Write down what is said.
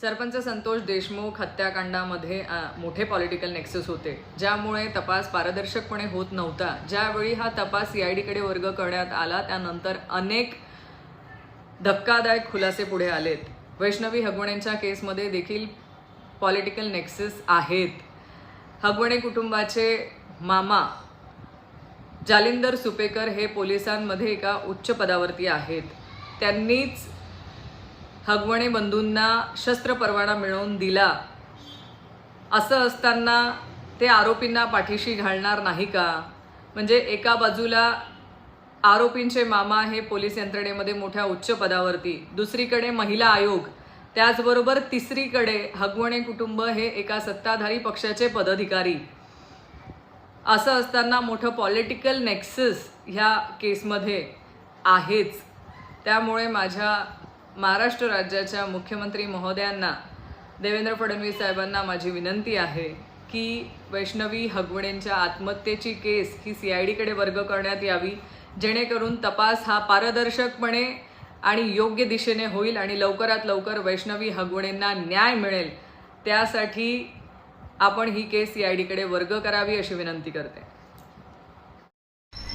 सरपंच संतोष देशमुख हत्याकांडामध्ये मोठे political Nexus होते ज्यामुळे तपास पारदर्शकपणे होत नव्हता. ज्यावेळी हा तपास सीआयडीकडे वर्ग करण्यात आला त्यानंतर अनेक धक्कादायक खुलासे पुढे आलेत. वैष्णवी हगवणेंच्या केसमध्ये देखील पॉलिटिकल नेक्सेस आहेत. हगवणे कुटुंबाचे मामा जालिंदर सुपेकर हे पोलिसांमध्ये एका उच्च पदावरती आहेत. त्यांनीच हगवणे बंधूंना शस्त्र परवाना मिळवून दिला. असं असताना ते आरोपींना पाठीशी घालणार नाही का? म्हणजे एका बाजूला आरोपींचे मामा हे पोलीस यंत्रणेमध्ये मोठ्या उच्च पदावरती दुसरीकडे महिला आयोग त्याचबरोबर तिसरीकडे हगवणे कुटुंब हे एका सत्ताधारी पक्षाचे पदाधिकारी. असं असताना मोठं पॉलिटिकल नेक्सस ह्या केसमध्ये आहेच. त्यामुळे माझ्या महाराष्ट्र राज्याच्या मुख्यमंत्री महोदयांना देवेंद्र फडणवीस साहेबांना माझी विनंती आहे की वैष्णवी हगवणेंच्या आत्महत्येची केस ही सी आय डीकडे वर्ग करण्यात यावी जेणेकरून तपास हा पारदर्शकपणे आणि योग्य दिशेने होईल आणि लवकरात लवकर वैष्णवी हगवणेंना न्याय मिळेल. त्यासाठी आपण ही केस सी आय डीकडे वर्ग करावी अशी विनंती करते.